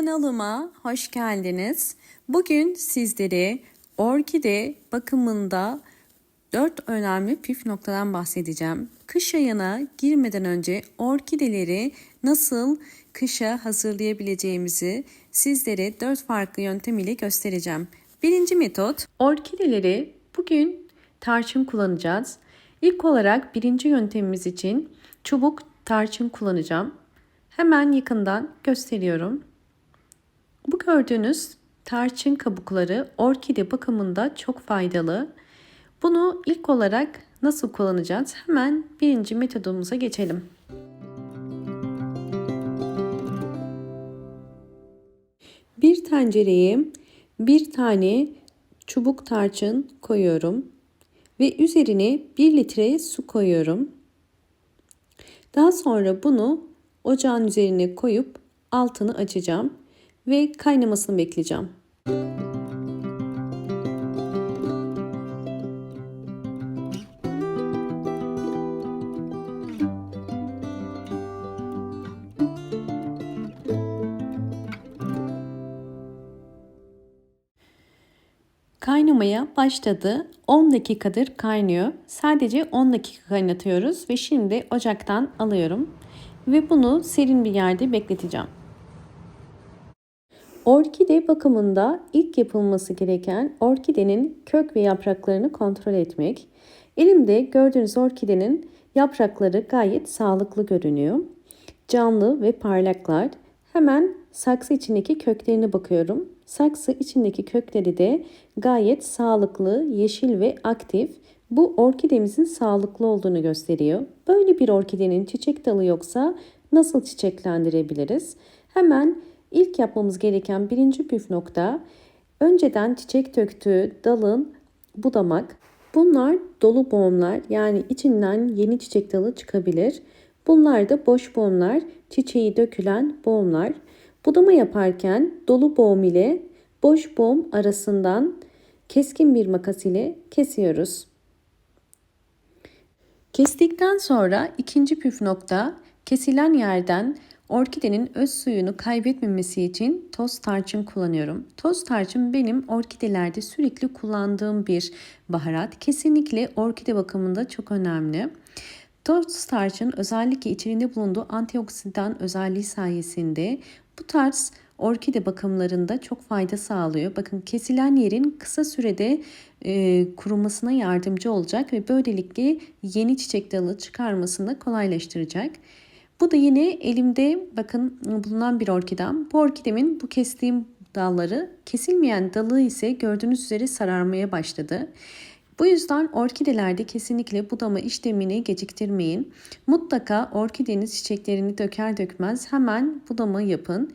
Kanalıma hoş geldiniz. Bugün sizlere orkide bakımında 4 önemli püf noktadan bahsedeceğim. Kış ayına girmeden önce orkideleri nasıl kışa hazırlayabileceğimizi sizlere 4 farklı yöntem ile göstereceğim. Birinci metot orkideleri bugün tarçın kullanacağız. İlk olarak birinci yöntemimiz için çubuk tarçın kullanacağım. Hemen yakından gösteriyorum. Bu gördüğünüz tarçın kabukları orkide bakımında çok faydalı. Bunu ilk olarak nasıl kullanacağız? Hemen birinci metodumuza geçelim. Bir tencereye bir tane çubuk tarçın koyuyorum ve üzerine 1 litre su koyuyorum. Daha sonra bunu ocağın üzerine koyup altını açacağım ve kaynamasını bekleyeceğim. Kaynamaya başladı. 10 dakikadır kaynıyor. Sadece 10 dakika kaynatıyoruz ve şimdi ocaktan alıyorum ve bunu serin bir yerde bekleteceğim. Orkide bakımında ilk yapılması gereken orkidenin kök ve yapraklarını kontrol etmek. Elimde gördüğünüz orkidenin yaprakları gayet sağlıklı görünüyor. Canlı ve parlaklar. Hemen saksı içindeki köklerine bakıyorum. Saksı içindeki kökleri de gayet sağlıklı, yeşil ve aktif. Bu orkidemizin sağlıklı olduğunu gösteriyor. Böyle bir orkidenin çiçek dalı yoksa nasıl çiçeklendirebiliriz? Hemen ilk yapmamız gereken birinci püf nokta önceden çiçek döktüğü dalın budamak. Bunlar dolu boğumlar yani içinden yeni çiçek dalı çıkabilir. Bunlar da boş boğumlar, çiçeği dökülen boğumlar. Budama yaparken dolu boğum ile boş boğum arasından keskin bir makas ile kesiyoruz. Kestikten sonra ikinci püf nokta kesilen yerden orkidenin öz suyunu kaybetmemesi için toz tarçın kullanıyorum. Toz tarçın benim orkidelerde sürekli kullandığım bir baharat. Kesinlikle orkide bakımında çok önemli. Toz tarçın özellikle içinde bulunduğu antioksidan özelliği sayesinde bu tarz orkide bakımlarında çok fayda sağlıyor. Bakın kesilen yerin kısa sürede e, kurumasına yardımcı olacak ve böylelikle yeni çiçek dalı çıkarmasını kolaylaştıracak. Bu da yine elimde bakın bulunan bir orkidem. Bu orkidemin bu kestiğim dalları kesilmeyen dalı ise gördüğünüz üzere sararmaya başladı. Bu yüzden orkidelerde kesinlikle budama işlemini geciktirmeyin. Mutlaka orkideniz çiçeklerini döker dökmez hemen budama yapın.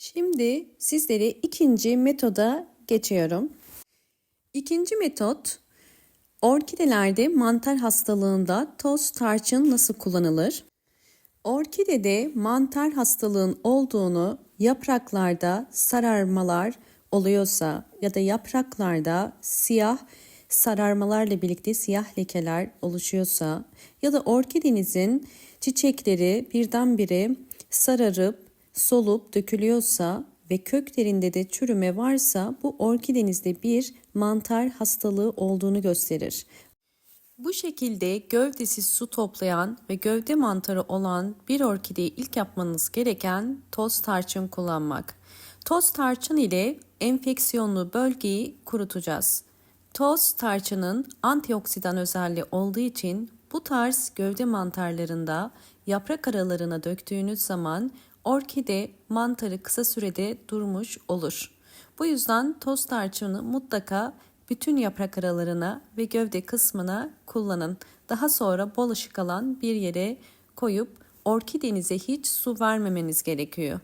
Şimdi sizlere ikinci metoda geçiyorum. İkinci metot orkidelerde mantar hastalığında toz tarçın nasıl kullanılır? Orkidede mantar hastalığın olduğunu yapraklarda sararmalar oluyorsa ya da yapraklarda siyah sararmalarla birlikte siyah lekeler oluşuyorsa ya da orkidenizin çiçekleri birdenbire sararıp solup dökülüyorsa ve köklerinde de çürüme varsa bu orkidenizde bir mantar hastalığı olduğunu gösterir. Bu şekilde gövdesi su toplayan ve gövde mantarı olan bir orkideyi ilk yapmanız gereken toz tarçın kullanmak. Toz tarçın ile enfeksiyonlu bölgeyi kurutacağız. Toz tarçının antioksidan özelliği olduğu için bu tarz gövde mantarlarında yaprak aralarına döktüğünüz zaman orkide mantarı kısa sürede durmuş olur. Bu yüzden toz tarçını mutlaka bütün yaprak aralarına ve gövde kısmına kullanın. Daha sonra bol ışık alan bir yere koyup orkidenize hiç su vermemeniz gerekiyor.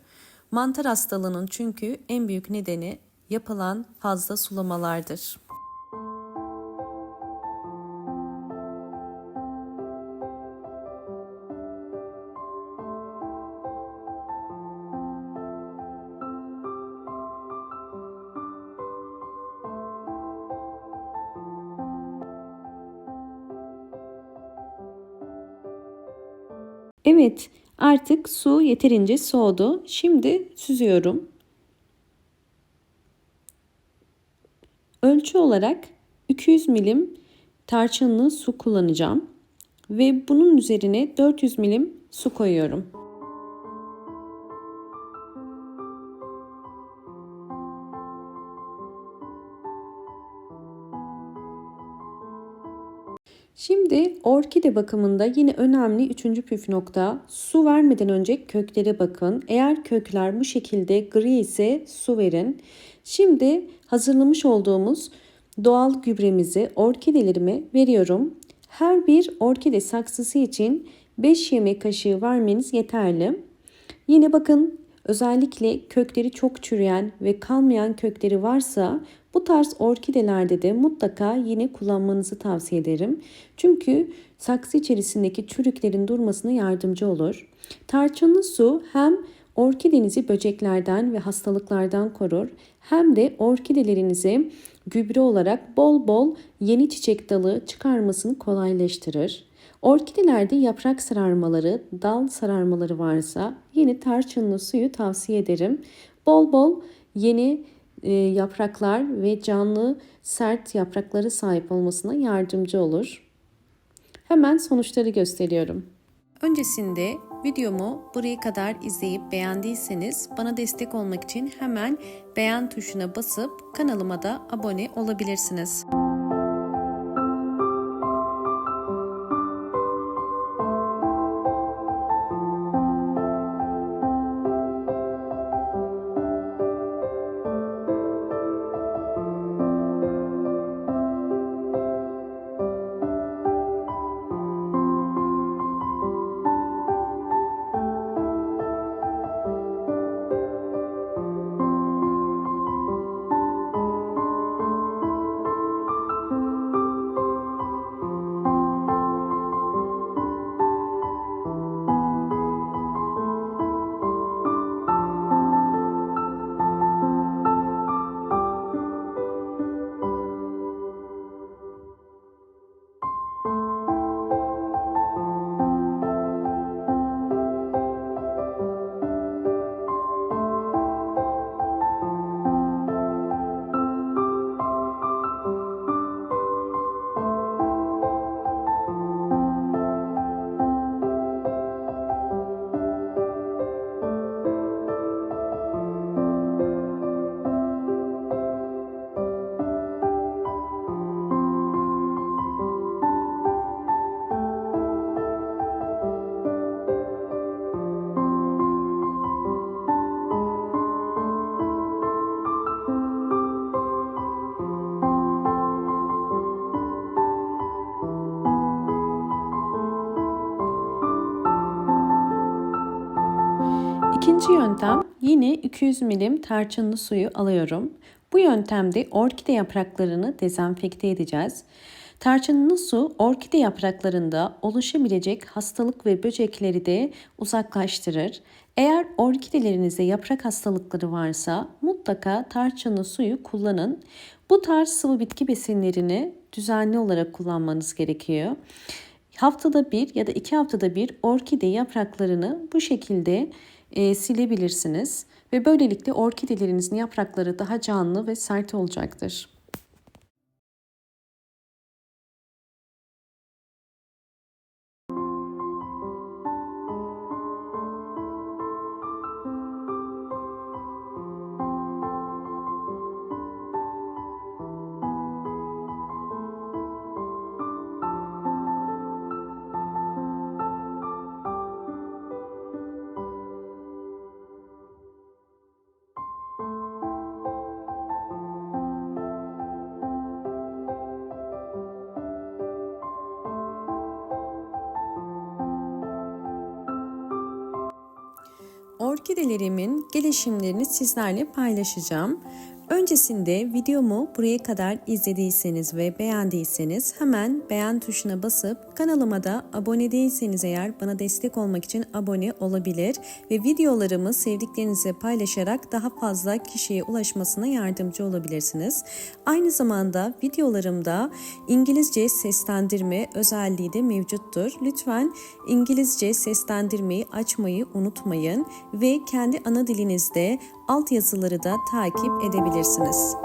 Mantar hastalığının çünkü en büyük nedeni yapılan fazla sulamalardır. Evet, artık su yeterince soğudu. Şimdi süzüyorum. Ölçü olarak 200 milim tarçınlı su kullanacağım ve bunun üzerine 400 milim su koyuyorum. Şimdi orkide bakımında yine önemli üçüncü püf nokta su vermeden önce köklere bakın. Eğer kökler bu şekilde gri ise su verin. Şimdi hazırlamış olduğumuz doğal gübremizi orkidelerime veriyorum. Her bir orkide saksısı için 5 yemek kaşığı vermeniz yeterli. Yine bakın özellikle kökleri çok çürüyen ve kalmayan kökleri varsa bu tarz orkidelerde de mutlaka yine kullanmanızı tavsiye ederim. Çünkü saksı içerisindeki çürüklerin durmasına yardımcı olur. Tarçınlı su hem orkidenizi böceklerden ve hastalıklardan korur hem de orkidelerinizi gübre olarak bol bol yeni çiçek dalı çıkarmasını kolaylaştırır. Orkidelerde yaprak sararmaları, dal sararmaları varsa yine tarçınlı suyu tavsiye ederim. Bol bol yeni e, yapraklar ve canlı sert yaprakları sahip olmasına yardımcı olur. Hemen sonuçları gösteriyorum. Öncesinde videomu buraya kadar izleyip beğendiyseniz bana destek olmak için hemen beğen tuşuna basıp kanalıma da abone olabilirsiniz. İkinci yöntem yine 200 milim tarçınlı suyu alıyorum. Bu yöntemde orkide yapraklarını dezenfekte edeceğiz. Tarçınlı su orkide yapraklarında oluşabilecek hastalık ve böcekleri de uzaklaştırır. Eğer orkidelerinizde yaprak hastalıkları varsa mutlaka tarçınlı suyu kullanın. Bu tarz sıvı bitki besinlerini düzenli olarak kullanmanız gerekiyor. Haftada bir ya da iki haftada bir orkide yapraklarını bu şekilde e, silebilirsiniz ve böylelikle orkidelerinizin yaprakları daha canlı ve sert olacaktır. Orkidelerimin gelişimlerini sizlerle paylaşacağım. Öncesinde videomu buraya kadar izlediyseniz ve beğendiyseniz hemen beğen tuşuna basıp kanalıma da abone değilseniz eğer bana destek olmak için abone olabilir ve videolarımı sevdiklerinize paylaşarak daha fazla kişiye ulaşmasına yardımcı olabilirsiniz. Aynı zamanda videolarımda İngilizce seslendirme özelliği de mevcuttur. Lütfen İngilizce seslendirmeyi açmayı unutmayın ve kendi ana dilinizde altyazıları da takip edebilirsiniz.